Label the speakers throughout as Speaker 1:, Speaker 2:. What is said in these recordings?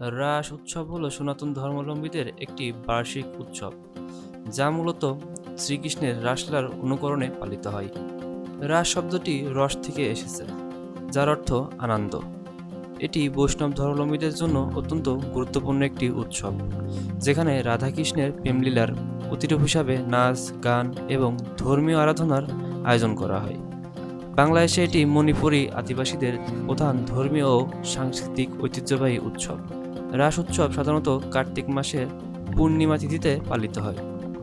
Speaker 1: রাস উৎসব হলো সনাতন ধর্মাবলম্বীদের একটি বার্ষিক উৎসব, যা মূলত শ্রীকৃষ্ণের রাসলার অনুকরণে পালিত হয়। রাস শব্দটি রস থেকে এসেছে, যার অর্থ আনন্দ। এটি বৈষ্ণব ধর্মাবলম্বীদের জন্য অত্যন্ত গুরুত্বপূর্ণ একটি উৎসব, যেখানে রাধাকৃষ্ণের প্রেমলীলার প্রতিরূপ হিসাবে নাচ, গান এবং ধর্মীয় আরাধনার আয়োজন করা হয়। বাংলাদেশে এটি মণিপুরী আদিবাসীদের প্রধান ধর্মীয় ও সাংস্কৃতিক ঐতিহ্যবাহী উৎসব। রাস উৎসব সাধারণত কার্তিক মাসের পূর্ণিমা তিথিতে পালিত হয়,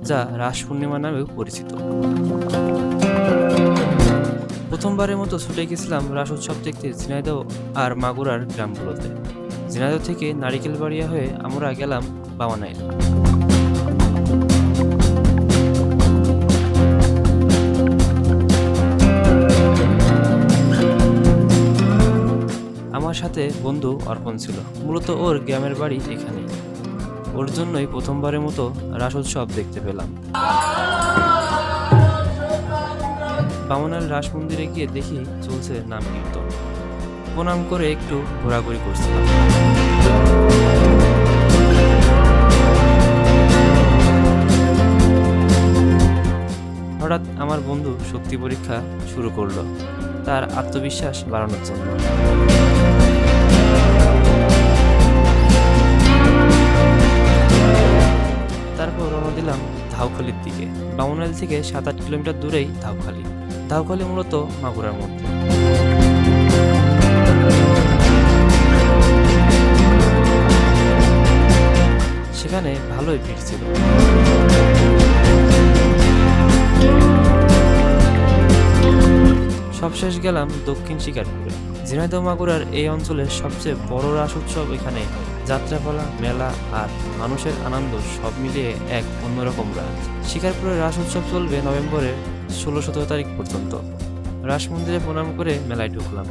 Speaker 1: যা রাস পূর্ণিমা নামেও পরিচিত। প্রথমবারের মতো ছুটে গেছিলাম রাস উৎসব দেখতে ঝিনাইদহ আর মাগুরার গ্রামগুলোতে। ঝিনাইদহ থেকে নারিকেল বাড়িয়া হয়ে আমরা গেলাম বামানাইল আমার সাথে বন্ধু অর্পণ ছিল। মূলত ওর গ্রামের বাড়ি এখানে ওর জন্যই প্রথমবারের মতো রাস উৎসব দেখতে পেলাম। বামনার রাস মন্দিরে গিয়ে দেখি চলছে নাম কীর্তন। প্রণাম করে একটু ঘোরাঘুরি করছিলাম। হঠাৎ আমার বন্ধু শক্তি পরীক্ষা শুরু করল। তার আত্মবিশ্বাস বাড়ানোর জন্য। দিলাম ধাউখালির দিকে। বামুনাইল থেকে সাত আট কিলোমিটার দূরেই ধাউখালি ধাউখালি মূলত মাগুরার মধ্যে। সেখানে ভালোই ভিড় ছিল। সবশেষ গেলাম দক্ষিণ শিকারপুরে ঝিনাইদহ মাগুরার এই অঞ্চলের সবচেয়ে বড় রাস উৎসব এখানে যাত্রাপালা, মেলা আর মানুষের আনন্দ সব মিলিয়ে এক অন্যরকম রাজ শিকারপুরের রাস উৎসব চলবে নভেম্বরের ষোলো সতেরো তারিখ পর্যন্ত। রাস মন্দিরে প্রণাম করে মেলায় ঢুকলাম।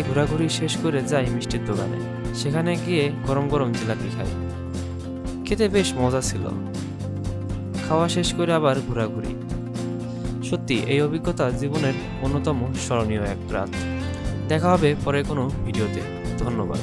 Speaker 1: মেলায় ঘোরাঘুরি শেষ করে যাই মিষ্টির দোকানে। সেখানে গিয়ে গরম গরম জিলাপি খাই। খেতে বেশ মজা ছিল। খাওয়া শেষ করে আবার ঘোরাঘুরি। সত্যি, এই অভিজ্ঞতা জীবনের অন্যতম স্মরণীয় এক রাত। দেখা হবে পরে কোনো ভিডিওতে। ধন্যবাদ।